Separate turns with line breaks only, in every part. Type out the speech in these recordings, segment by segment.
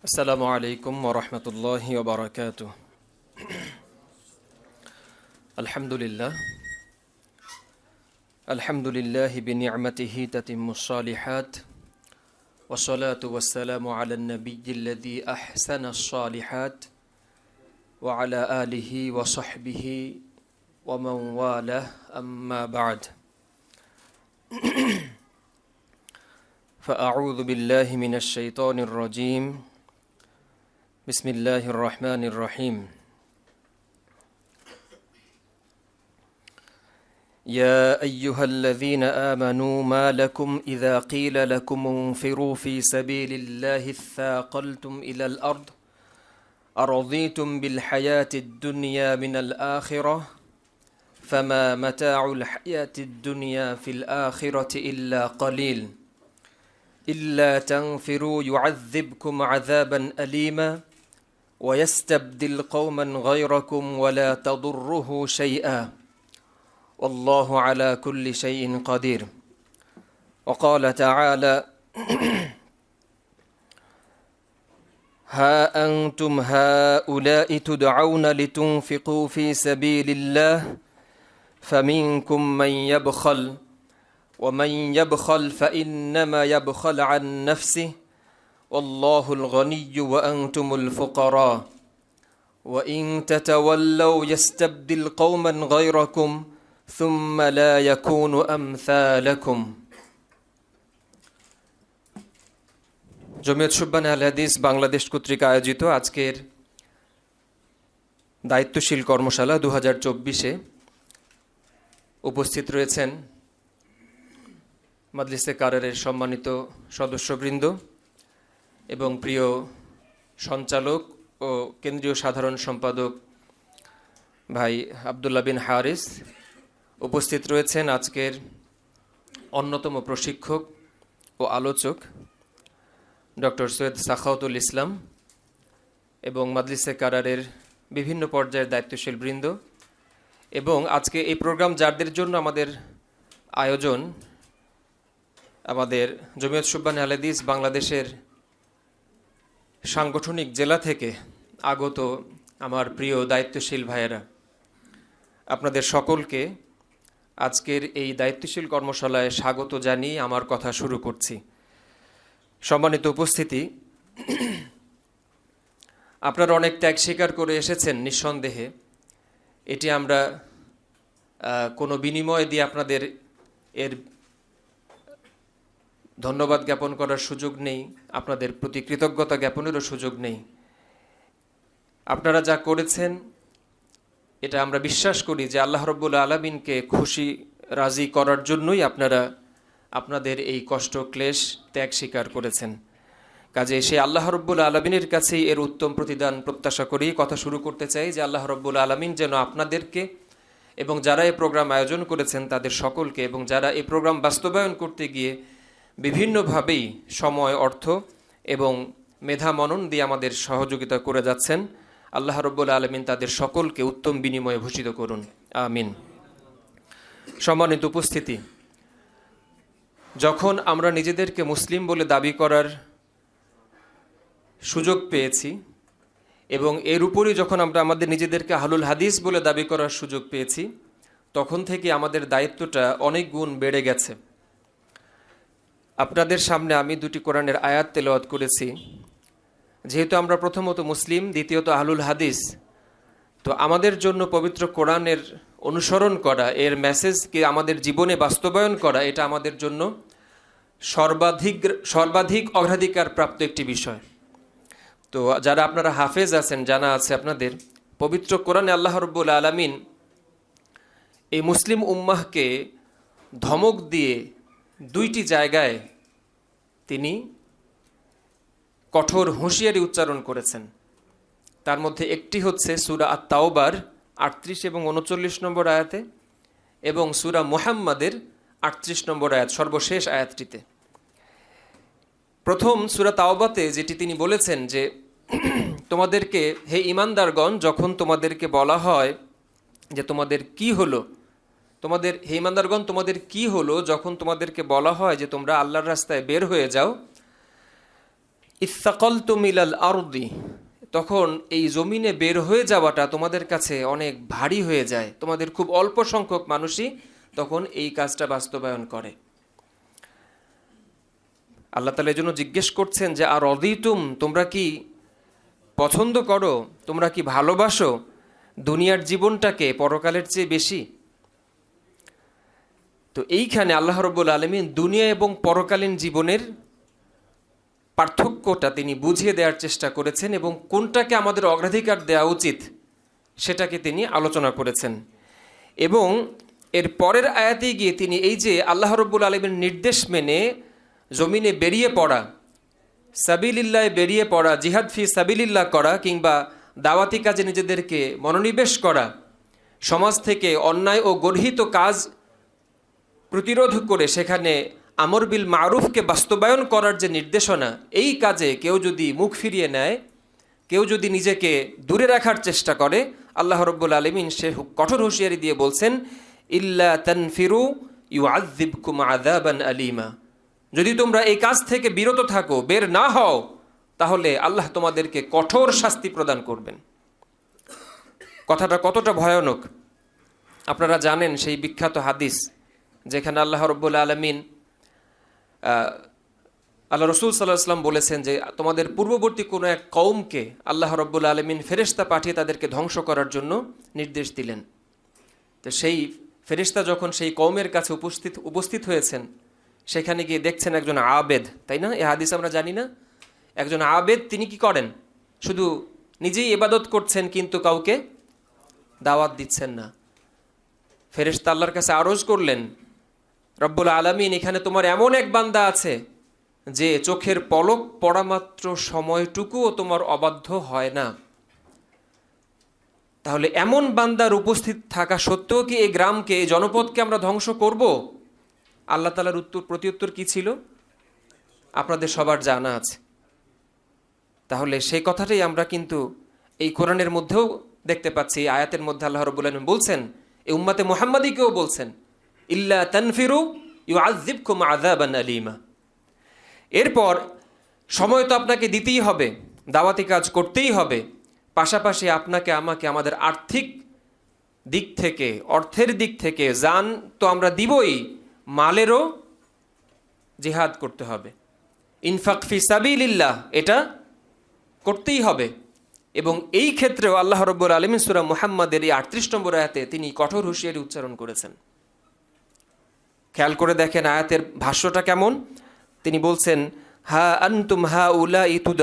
السلام عليكم ورحمة الله وبركاته الحمد لله الحمد لله بنعمته تتم الصالحات والصلاة والسلام على النبي الذي أحسن الصالحات وعلى آله وصحبه ومن والاه أما بعد فأعوذ بالله من الشيطان الرجيم بسم الله الرحمن الرحيم يا ايها الذين امنوا ما لكم اذا قيل لكم انفروا في سبيل الله اثاقلتم الى الارض ارضيتم بالحياه الدنيا من الاخره فما متاع الحياه الدنيا في الاخره الا قليل الا تنفروا يعذبكم عذابا اليما ويستبدل قوما غيركم ولا تضره شيئا والله على كل شيء قدير وقال تعالى ها أنتم هؤلاء تدعون لتنفقوا في سبيل الله فمنكم من يبخل ومن يبخل فإنما يبخل عن نفسه والله الغني وأنتم الفقراء وإن تتولوا يستبدل قوما غيركم ثم لا يكون أمثالكم
জমিয়ত সুব্বান আল হাদিস বাংলাদেশ কর্তৃক আয়োজিত আজকের দায়িত্বশীল কর্মশালা দু হাজার চব্বিশে উপস্থিত রয়েছেন মাদলিসে কারারের সম্মানিত সদস্যবৃন্দ এবং প্রিয় সঞ্চালক ও কেন্দ্রীয় সাধারণ সম্পাদক ভাই আবদুল্লা বিন হারিস উপস্থিত রয়েছেন আজকের অন্যতম প্রশিক্ষক ও আলোচক ডক্টর সৈয়দ সাখাউতুল ইসলাম এবং মাদলিসে কারারের বিভিন্ন পর্যায়ের দায়িত্বশীল বৃন্দ এবং আজকে এই প্রোগ্রাম যাদের জন্য আমাদের আয়োজন আমাদের জমিয়ত সুব্বান আলাদিস বাংলাদেশের সাংগঠনিক জেলা থেকে আগত আমার প্রিয় দায়িত্বশীল ভাইয়েরা আপনাদের সকলকে আজকের এই দায়িত্বশীল কর্মশালায় স্বাগত জানিয়ে আমার কথা শুরু করছি সম্মানিত উপস্থিতি আপনারা অনেক ত্যাগ স্বীকার করে এসেছেন নিঃসন্দেহে এটি আমরা কোনো বিনিময় দিয়ে আপনাদের এর ধন্যবাদ জ্ঞাপন করার সুযোগ নেই আপনাদের প্রতি কৃতজ্ঞতা জ্ঞাপনেরও সুযোগ নেই আপনারা যা করেছেন এটা আমরা বিশ্বাস করি যে আল্লাহ রব্বুল আলমিনকে খুশি রাজি করার জন্যই আপনারা আপনাদের এই কষ্ট ক্লেশ ত্যাগ স্বীকার করেছেন কাজে সে আল্লাহ রব্বুল আলমিনের কাছেই এর উত্তম প্রতিদান প্রত্যাশা করি কথা শুরু করতে চাই যে আল্লাহ রব্বুল আলমিন যেন আপনাদেরকে এবং যারা এই প্রোগ্রাম আয়োজন করেছেন তাদের সকলকে এবং যারা এই প্রোগ্রাম বাস্তবায়ন করতে গিয়ে বিভিন্নভাবেই সময় অর্থ এবং মেধা মনন দিয়ে আমাদের সহযোগিতা করে যাচ্ছেন আল্লাহ রব্বুল আলমিন তাদের সকলকে উত্তম বিনিময়ে ভূষিত করুন আমিন সম্মানিত উপস্থিতি যখন আমরা নিজেদেরকে মুসলিম বলে দাবি করার সুযোগ পেয়েছি এবং এর উপরই যখন আমরা আমাদের নিজেদেরকে হালুল হাদিস বলে দাবি করার সুযোগ পেয়েছি তখন থেকে আমাদের দায়িত্বটা অনেক গুণ বেড়ে গেছে আপনাদের সামনে আমি দুটি কোরআনের আয়াত তেলওয়াত করেছি যেহেতু আমরা প্রথমত মুসলিম দ্বিতীয়ত আহলুল হাদিস তো আমাদের জন্য পবিত্র কোরআনের অনুসরণ করা এর মেসেজকে আমাদের জীবনে বাস্তবায়ন করা এটা আমাদের জন্য সর্বাধিক সর্বাধিক অগ্রাধিকার প্রাপ্ত একটি বিষয় তো যারা আপনারা হাফেজ আছেন জানা আছে আপনাদের পবিত্র কোরআনে আল্লাহ রব্বুল আলমিন এই মুসলিম উম্মাহকে ধমক দিয়ে দুইটি জায়গায় তিনি কঠোর হুঁশিয়ারি উচ্চারণ করেছেন তার মধ্যে একটি হচ্ছে সুরা আত্মাওবার আটত্রিশ এবং উনচল্লিশ নম্বর আয়াতে এবং সুরা মোহাম্মদের আটত্রিশ নম্বর আয়াত সর্বশেষ আয়াতটিতে প্রথম সুরা তাওবাতে যেটি তিনি বলেছেন যে তোমাদেরকে হে ইমানদারগণ যখন তোমাদেরকে বলা হয় যে তোমাদের কি হলো তোমাদের হেমান্দারগণ তোমাদের কি হলো যখন তোমাদেরকে বলা হয় যে তোমরা আল্লাহর রাস্তায় বের হয়ে যাও ইসাকল তুমিলাল আরদি তখন এই জমিনে বের হয়ে যাওয়াটা তোমাদের কাছে অনেক ভারী হয়ে যায় তোমাদের খুব অল্প সংখ্যক মানুষই তখন এই কাজটা বাস্তবায়ন করে আল্লাহ তালা জন্য জিজ্ঞেস করছেন যে আর অদিতুম তোমরা কি পছন্দ করো তোমরা কি ভালোবাসো দুনিয়ার জীবনটাকে পরকালের চেয়ে বেশি তো এইখানে আল্লাহ রব্বুল আলমী দুনিয়া এবং পরকালীন জীবনের পার্থক্যটা তিনি বুঝিয়ে দেওয়ার চেষ্টা করেছেন এবং কোনটাকে আমাদের অগ্রাধিকার দেওয়া উচিত সেটাকে তিনি আলোচনা করেছেন এবং এর পরের আয়াতে গিয়ে তিনি এই যে আল্লাহ রব্বুল আলমের নির্দেশ মেনে জমিনে বেরিয়ে পড়া সাবিলিল্লায় বেরিয়ে পড়া জিহাদ ফি সাবিলিল্লাহ করা কিংবা দাওয়াতি কাজে নিজেদেরকে মনোনিবেশ করা সমাজ থেকে অন্যায় ও গর্হিত কাজ প্রতিরোধ করে সেখানে আমর বিল মারুফকে বাস্তবায়ন করার যে নির্দেশনা এই কাজে কেউ যদি মুখ ফিরিয়ে নেয় কেউ যদি নিজেকে দূরে রাখার চেষ্টা করে আল্লাহ রব্বুল আলমিন সে কঠোর হুঁশিয়ারি দিয়ে বলছেন ইল্লা তানফিরু ইউ কুম আদাবান আলিমা যদি তোমরা এই কাজ থেকে বিরত থাকো বের না হও তাহলে আল্লাহ তোমাদেরকে কঠোর শাস্তি প্রদান করবেন কথাটা কতটা ভয়ানক আপনারা জানেন সেই বিখ্যাত হাদিস যেখানে আল্লাহ রব্বুল আলমিন আল্লাহ রসুল সাল্লাহাম বলেছেন যে তোমাদের পূর্ববর্তী কোনো এক কৌমকে আল্লাহ রব্বুল আলমিন ফেরিস্তা পাঠিয়ে তাদেরকে ধ্বংস করার জন্য নির্দেশ দিলেন তো সেই ফেরিস্তা যখন সেই কৌমের কাছে উপস্থিত উপস্থিত হয়েছেন সেখানে গিয়ে দেখছেন একজন আবেদ তাই না এ হাদিস আমরা জানি না একজন আবেদ তিনি কি করেন শুধু নিজেই ইবাদত করছেন কিন্তু কাউকে দাওয়াত দিচ্ছেন না ফেরেশতা আল্লাহর কাছে আরজ করলেন রব্বুল আলমিন এখানে তোমার এমন এক বান্দা আছে যে চোখের পলক পড়ামাত্র সময়টুকুও তোমার অবাধ্য হয় না তাহলে এমন বান্দার উপস্থিত থাকা সত্ত্বেও কি এই গ্রামকে এই জনপদকে আমরা ধ্বংস করব আল্লাহ তালার উত্তর প্রতিউত্তর কি ছিল আপনাদের সবার জানা আছে তাহলে সেই কথাটাই আমরা কিন্তু এই কোরআনের মধ্যেও দেখতে পাচ্ছি আয়াতের মধ্যে আল্লাহ রবুল্লাহ বলছেন এই উম্মাতে মোহাম্মদীকেও বলছেন ইল্লা তানফিরু ইউ আজিব কুম আলিমা এরপর সময় তো আপনাকে দিতেই হবে দাওয়াতি কাজ করতেই হবে পাশাপাশি আপনাকে আমাকে আমাদের আর্থিক দিক থেকে অর্থের দিক থেকে যান তো আমরা দিবই মালেরও জেহাদ করতে হবে ইনফাক ফি সাবিল্লাহ এটা করতেই হবে এবং এই ক্ষেত্রেও আল্লাহ রব্বুর আলমিন সুরা মুহাম্মাদের এই আটত্রিশ নম্বর আয়াতে তিনি কঠোর হুঁশিয়ারি উচ্চারণ করেছেন খেয়াল করে দেখেন আয়াতের ভাষ্যটা কেমন তিনি বলছেন হা আন্তুম হা উলা ইতুদ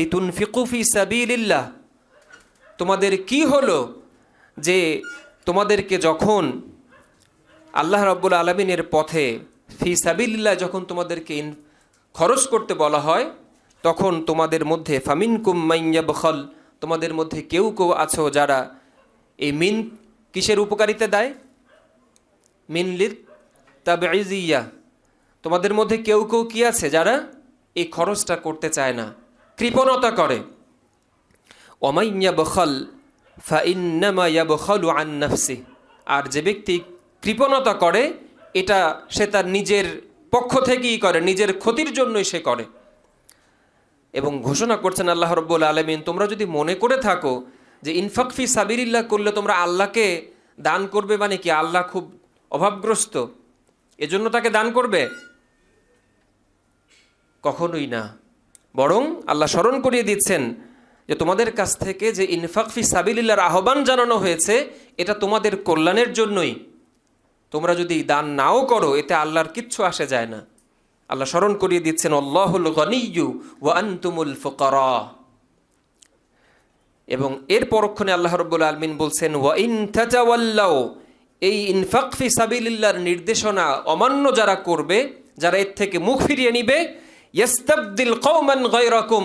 লিতুন ফিকুফি সাবিল্লাহ তোমাদের কি হলো যে তোমাদেরকে যখন আল্লাহ রব্বুল আলমিনের পথে ফি সাবিল্লা যখন তোমাদেরকে খরচ করতে বলা হয় তখন তোমাদের মধ্যে ফামিন কুম্মাইয়া বখল তোমাদের মধ্যে কেউ কেউ আছো যারা এই মিন কিসের উপকারিতা দেয় মিন লিত ইয়া তোমাদের মধ্যে কেউ কেউ কি আছে যারা এই খরচটা করতে চায় না কৃপণতা করে অমাইয়া বখল ফাইন্নামাইয়া বখল আন নফসি আর যে ব্যক্তি কৃপণতা করে এটা সে তার নিজের পক্ষ থেকেই করে নিজের ক্ষতির জন্যই সে করে এবং ঘোষণা করছেন আল্লাহ রব্বুল আলমিন তোমরা যদি মনে করে থাকো যে ইনফাকফি সাবিরিল্লাহ করলে তোমরা আল্লাহকে দান করবে মানে কি আল্লাহ খুব অভাবগ্রস্ত এজন্য তাকে দান করবে কখনোই না বরং আল্লাহ স্মরণ করিয়ে দিচ্ছেন যে তোমাদের কাছ থেকে যে ইনফাকফি সাবিল্লার আহ্বান জানানো হয়েছে এটা তোমাদের কল্যাণের জন্যই তোমরা যদি দান নাও করো এতে আল্লাহর কিচ্ছু আসে যায় না আল্লাহ স্মরণ করিয়ে দিচ্ছেন আল্লাহুল গনিউ ওয়ান্তুমুল ফকর এবং এর পরক্ষণে আল্লাহ রব্বুল আলমিন বলছেন ওয়াইন থাচাওয়াল্লাও এই ইনফাক ফি সাবিল্লার নির্দেশনা অমান্য যারা করবে যারা এর থেকে মুখ ফিরিয়ে নিবে ইয়াস্তাবদিল কৌমান গৈরকম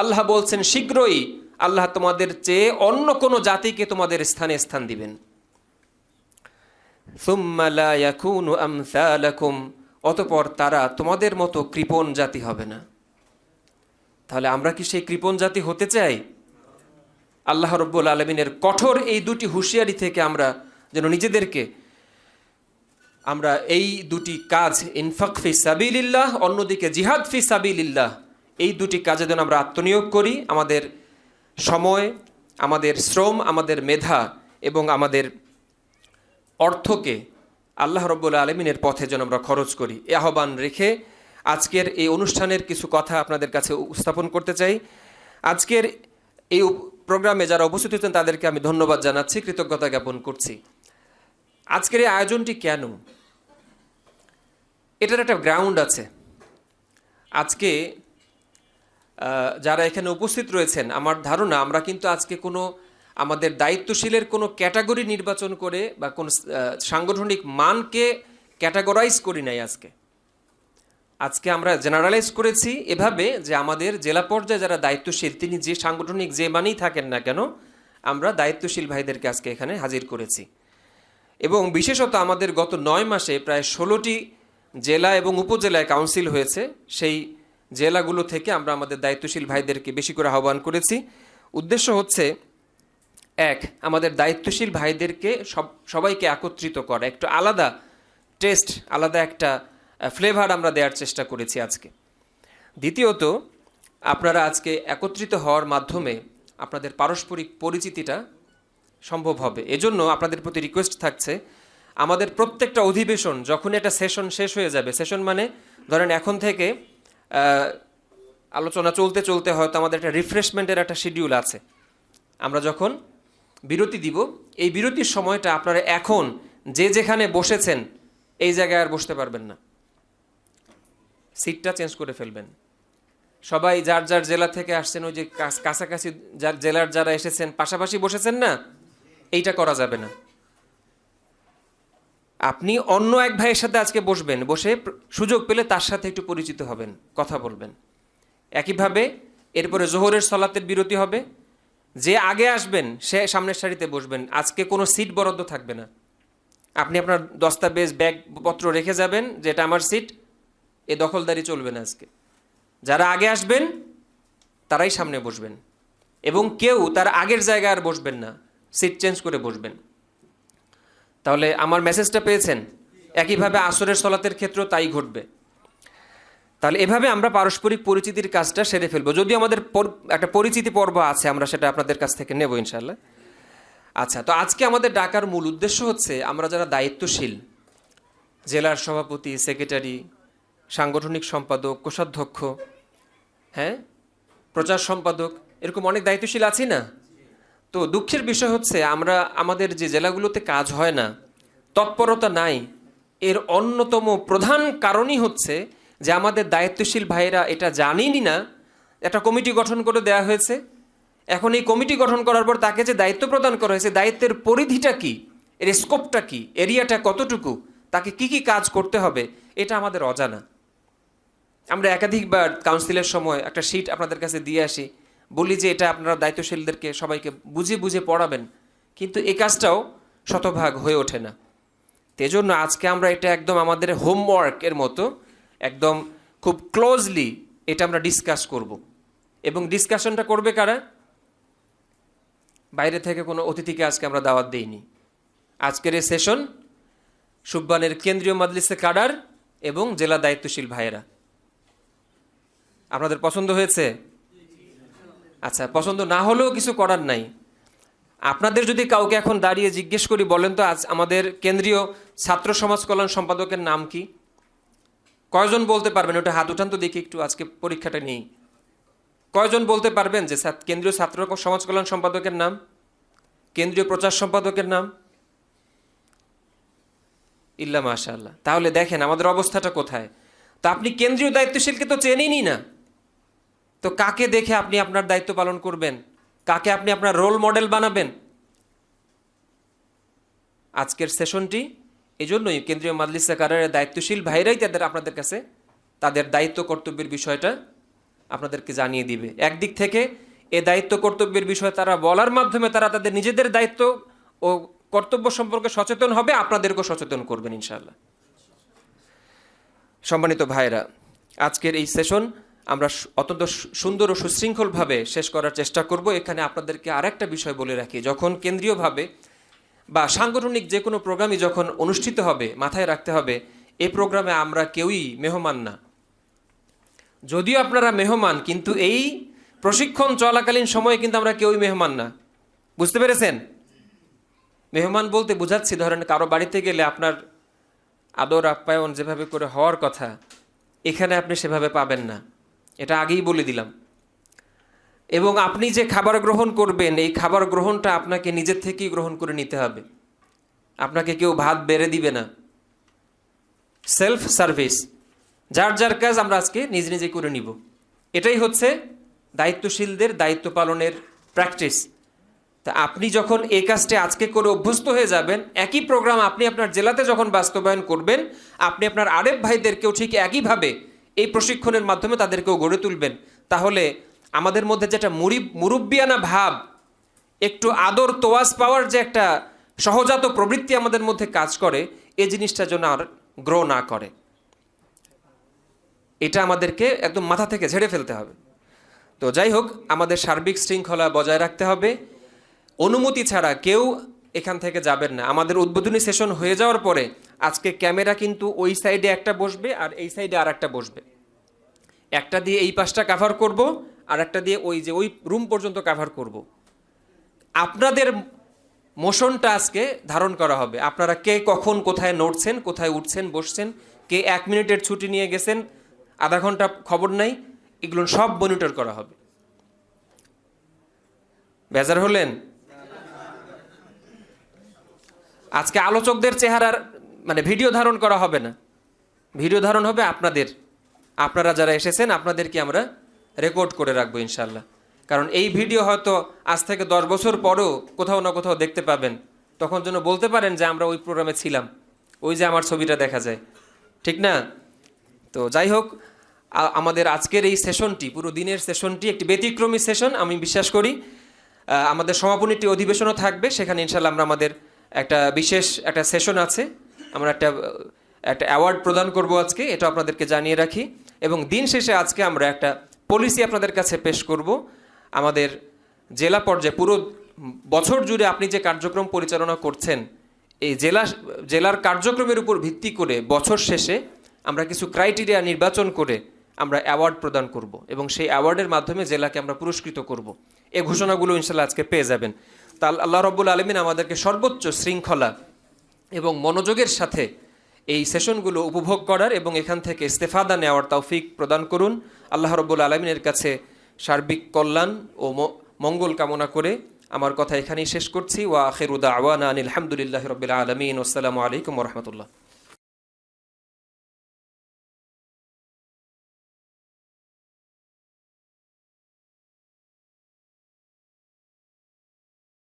আল্লাহ বলছেন শীঘ্রই আল্লাহ তোমাদের চেয়ে অন্য কোনো জাতিকে তোমাদের স্থানে স্থান দিবেন অতপর তারা তোমাদের মতো কৃপণ জাতি হবে না তাহলে আমরা কি সেই কৃপণ জাতি হতে চাই আল্লাহ রব্বুল আলমিনের কঠোর এই দুটি হুঁশিয়ারি থেকে আমরা যেন নিজেদেরকে আমরা এই দুটি কাজ ইনফাক ফি সাবিল্লাহ অন্যদিকে জিহাদ ফি সাবিল্লাহ এই দুটি কাজে যেন আমরা আত্মনিয়োগ করি আমাদের সময় আমাদের শ্রম আমাদের মেধা এবং আমাদের অর্থকে আল্লাহ রব্বুল আলমিনের পথে যেন আমরা খরচ করি এ আহ্বান রেখে আজকের এই অনুষ্ঠানের কিছু কথা আপনাদের কাছে উপস্থাপন করতে চাই আজকের এই প্রোগ্রামে যারা উপস্থিত হয়েছেন তাদেরকে আমি ধন্যবাদ জানাচ্ছি কৃতজ্ঞতা জ্ঞাপন করছি আজকের এই আয়োজনটি কেন এটার একটা গ্রাউন্ড আছে আজকে যারা এখানে উপস্থিত রয়েছেন আমার ধারণা আমরা কিন্তু আজকে কোনো আমাদের দায়িত্বশীলের কোনো ক্যাটাগরি নির্বাচন করে বা কোন সাংগঠনিক মানকে ক্যাটাগরাইজ করি নাই আজকে আজকে আমরা জেনারেলাইজ করেছি এভাবে যে আমাদের জেলা পর্যায়ে যারা দায়িত্বশীল তিনি যে সাংগঠনিক যে মানেই থাকেন না কেন আমরা দায়িত্বশীল ভাইদেরকে আজকে এখানে হাজির করেছি এবং বিশেষত আমাদের গত নয় মাসে প্রায় ষোলোটি জেলা এবং উপজেলায় কাউন্সিল হয়েছে সেই জেলাগুলো থেকে আমরা আমাদের দায়িত্বশীল ভাইদেরকে বেশি করে আহ্বান করেছি উদ্দেশ্য হচ্ছে এক আমাদের দায়িত্বশীল ভাইদেরকে সব সবাইকে একত্রিত করা একটু আলাদা টেস্ট আলাদা একটা ফ্লেভার আমরা দেওয়ার চেষ্টা করেছি আজকে দ্বিতীয়ত আপনারা আজকে একত্রিত হওয়ার মাধ্যমে আপনাদের পারস্পরিক পরিচিতিটা সম্ভব হবে এজন্য আপনাদের প্রতি রিকোয়েস্ট থাকছে আমাদের প্রত্যেকটা অধিবেশন যখন একটা সেশন শেষ হয়ে যাবে সেশন মানে ধরেন এখন থেকে আলোচনা চলতে চলতে হয়তো আমাদের একটা রিফ্রেশমেন্টের একটা শিডিউল আছে আমরা যখন বিরতি দিব এই বিরতির সময়টা আপনারা এখন যে যেখানে বসেছেন এই জায়গায় আর বসতে পারবেন না সিটটা চেঞ্জ করে ফেলবেন সবাই যার যার জেলা থেকে আসছেন ওই যে কাছাকাছি যার জেলার যারা এসেছেন পাশাপাশি বসেছেন না এইটা করা যাবে না আপনি অন্য এক ভাইয়ের সাথে আজকে বসবেন বসে সুযোগ পেলে তার সাথে একটু পরিচিত হবেন কথা বলবেন একইভাবে এরপরে জোহরের সলাতের বিরতি হবে যে আগে আসবেন সে সামনের সারিতে বসবেন আজকে কোনো সিট বরাদ্দ থাকবে না আপনি আপনার দস্তাবেজ ব্যাগপত্র রেখে যাবেন যেটা আমার সিট এ দখলদারি চলবে না আজকে যারা আগে আসবেন তারাই সামনে বসবেন এবং কেউ তার আগের জায়গায় আর বসবেন না সিট চেঞ্জ করে বসবেন তাহলে আমার মেসেজটা পেয়েছেন একইভাবে আসরের সলাতের ক্ষেত্রেও তাই ঘটবে তাহলে এভাবে আমরা পারস্পরিক পরিচিতির কাজটা সেরে ফেলবো যদি আমাদের একটা পরিচিতি পর্ব আছে আমরা সেটা আপনাদের কাছ থেকে নেব ইনশাল্লাহ আচ্ছা তো আজকে আমাদের ডাকার মূল উদ্দেশ্য হচ্ছে আমরা যারা দায়িত্বশীল জেলার সভাপতি সেক্রেটারি সাংগঠনিক সম্পাদক কোষাধ্যক্ষ হ্যাঁ প্রচার সম্পাদক এরকম অনেক দায়িত্বশীল আছি না তো দুঃখের বিষয় হচ্ছে আমরা আমাদের যে জেলাগুলোতে কাজ হয় না তৎপরতা নাই এর অন্যতম প্রধান কারণই হচ্ছে যে আমাদের দায়িত্বশীল ভাইরা এটা জানেনই না একটা কমিটি গঠন করে দেয়া হয়েছে এখন এই কমিটি গঠন করার পর তাকে যে দায়িত্ব প্রদান করা হয়েছে দায়িত্বের পরিধিটা কি এর স্কোপটা কি এরিয়াটা কতটুকু তাকে কি কি কাজ করতে হবে এটা আমাদের অজানা আমরা একাধিকবার কাউন্সিলের সময় একটা শিট আপনাদের কাছে দিয়ে আসি বলি যে এটা আপনারা দায়িত্বশীলদেরকে সবাইকে বুঝে বুঝে পড়াবেন কিন্তু এ কাজটাও শতভাগ হয়ে ওঠে না তেজন্য আজকে আমরা এটা একদম আমাদের হোমওয়ার্কের মতো একদম খুব ক্লোজলি এটা আমরা ডিসকাস করব এবং ডিসকাশনটা করবে কারা বাইরে থেকে কোনো অতিথিকে আজকে আমরা দাওয়াত দিইনি আজকের এই সেশন সুব্বানের কেন্দ্রীয় মাদলিসে কাডার এবং জেলা দায়িত্বশীল ভাইয়েরা আপনাদের পছন্দ হয়েছে আচ্ছা পছন্দ না হলেও কিছু করার নাই আপনাদের যদি কাউকে এখন দাঁড়িয়ে জিজ্ঞেস করি বলেন তো আজ আমাদের কেন্দ্রীয় ছাত্র সমাজ কল্যাণ সম্পাদকের নাম কি কয়জন বলতে পারবেন ওটা হাত উঠান তো দেখি একটু আজকে পরীক্ষাটা নেই কয়জন বলতে পারবেন যে কেন্দ্রীয় ছাত্র সমাজ কল্যাণ সম্পাদকের নাম কেন্দ্রীয় প্রচার সম্পাদকের নাম ইল্লা মাশাল্লাহ তাহলে দেখেন আমাদের অবস্থাটা কোথায় তা আপনি কেন্দ্রীয় দায়িত্বশীলকে তো চেনেনি না তো কাকে দেখে আপনি আপনার দায়িত্ব পালন করবেন কাকে আপনি আপনার রোল মডেল বানাবেন আজকের সেশনটি এই জন্যই কেন্দ্রীয় মাদলিস কারের দায়িত্বশীল ভাইরাই তাদের আপনাদের কাছে তাদের দায়িত্ব কর্তব্যের বিষয়টা আপনাদেরকে জানিয়ে দিবে একদিক থেকে এ দায়িত্ব কর্তব্যের বিষয় তারা বলার মাধ্যমে তারা তাদের নিজেদের দায়িত্ব ও কর্তব্য সম্পর্কে সচেতন হবে আপনাদেরকেও সচেতন করবেন ইনশাল্লাহ সম্মানিত ভাইরা আজকের এই সেশন আমরা অত্যন্ত সুন্দর ও সুশৃঙ্খলভাবে শেষ করার চেষ্টা করব এখানে আপনাদেরকে আরেকটা বিষয় বলে রাখি যখন কেন্দ্রীয়ভাবে বা সাংগঠনিক যে কোনো প্রোগ্রামই যখন অনুষ্ঠিত হবে মাথায় রাখতে হবে এই প্রোগ্রামে আমরা কেউই মেহমান না যদিও আপনারা মেহমান কিন্তু এই প্রশিক্ষণ চলাকালীন সময়ে কিন্তু আমরা কেউই মেহমান না বুঝতে পেরেছেন মেহমান বলতে বুঝাচ্ছি ধরেন কারো বাড়িতে গেলে আপনার আদর আপ্যায়ন যেভাবে করে হওয়ার কথা এখানে আপনি সেভাবে পাবেন না এটা আগেই বলে দিলাম এবং আপনি যে খাবার গ্রহণ করবেন এই খাবার গ্রহণটা আপনাকে নিজের থেকেই গ্রহণ করে নিতে হবে আপনাকে কেউ ভাত বেড়ে দিবে না সেলফ সার্ভিস যার যার কাজ আমরা আজকে নিজে নিজে করে নিব এটাই হচ্ছে দায়িত্বশীলদের দায়িত্ব পালনের প্র্যাকটিস তা আপনি যখন এই কাজটি আজকে করে অভ্যস্ত হয়ে যাবেন একই প্রোগ্রাম আপনি আপনার জেলাতে যখন বাস্তবায়ন করবেন আপনি আপনার আরেফ ভাইদেরকেও ঠিক একইভাবে এই প্রশিক্ষণের মাধ্যমে তাদেরকেও গড়ে তুলবেন তাহলে আমাদের মধ্যে যেটা মুরিব মুরব্বিয়ানা ভাব একটু আদর তোয়াজ পাওয়ার যে একটা সহজাত প্রবৃত্তি আমাদের মধ্যে কাজ করে এই জিনিসটা যেন আর গ্রো না করে এটা আমাদেরকে একদম মাথা থেকে ঝেড়ে ফেলতে হবে তো যাই হোক আমাদের সার্বিক শৃঙ্খলা বজায় রাখতে হবে অনুমতি ছাড়া কেউ এখান থেকে যাবেন না আমাদের উদ্বোধনী সেশন হয়ে যাওয়ার পরে আজকে ক্যামেরা কিন্তু ওই সাইডে একটা বসবে আর এই সাইডে আর একটা বসবে একটা দিয়ে এই পাশটা কাভার করব আর একটা দিয়ে ওই যে ওই রুম পর্যন্ত কাভার করব আপনাদের মোশনটা আজকে ধারণ করা হবে আপনারা কে কখন কোথায় নড়ছেন কোথায় উঠছেন বসছেন কে এক মিনিটের ছুটি নিয়ে গেছেন আধা ঘন্টা খবর নাই এগুলো সব মনিটর করা হবে বেজার হলেন আজকে আলোচকদের চেহারার মানে ভিডিও ধারণ করা হবে না ভিডিও ধারণ হবে আপনাদের আপনারা যারা এসেছেন আপনাদেরকে আমরা রেকর্ড করে রাখবো ইনশাল্লাহ কারণ এই ভিডিও হয়তো আজ থেকে দশ বছর পরেও কোথাও না কোথাও দেখতে পাবেন তখন যেন বলতে পারেন যে আমরা ওই প্রোগ্রামে ছিলাম ওই যে আমার ছবিটা দেখা যায় ঠিক না তো যাই হোক আমাদের আজকের এই সেশনটি পুরো দিনের সেশনটি একটি ব্যতিক্রমী সেশন আমি বিশ্বাস করি আমাদের সমাপনীটি অধিবেশনও থাকবে সেখানে ইনশাল্লাহ আমরা আমাদের একটা বিশেষ একটা সেশন আছে আমরা একটা একটা অ্যাওয়ার্ড প্রদান করব আজকে এটা আপনাদেরকে জানিয়ে রাখি এবং দিন শেষে আজকে আমরা একটা পলিসি আপনাদের কাছে পেশ করব আমাদের জেলা পর্যায়ে পুরো বছর জুড়ে আপনি যে কার্যক্রম পরিচালনা করছেন এই জেলা জেলার কার্যক্রমের উপর ভিত্তি করে বছর শেষে আমরা কিছু ক্রাইটেরিয়া নির্বাচন করে আমরা অ্যাওয়ার্ড প্রদান করব এবং সেই অ্যাওয়ার্ডের মাধ্যমে জেলাকে আমরা পুরস্কৃত করব এ ঘোষণাগুলো ইনশাল্লাহ আজকে পেয়ে যাবেন তা আল্লাহ রব্বুল আলমিন আমাদেরকে সর্বোচ্চ শৃঙ্খলা এবং মনোযোগের সাথে এই সেশনগুলো উপভোগ করার এবং এখান থেকে ইস্তেফাদা নেওয়ার তৌফিক প্রদান করুন আল্লাহ রব্বুল আলমিনের কাছে সার্বিক কল্যাণ ও মঙ্গল কামনা করে আমার কথা এখানেই শেষ করছি ওয়া আখির উদা আওয়ানা আনিল রবিল আলমিন আসসালামু আলাইকুম রহমতুল্লাহ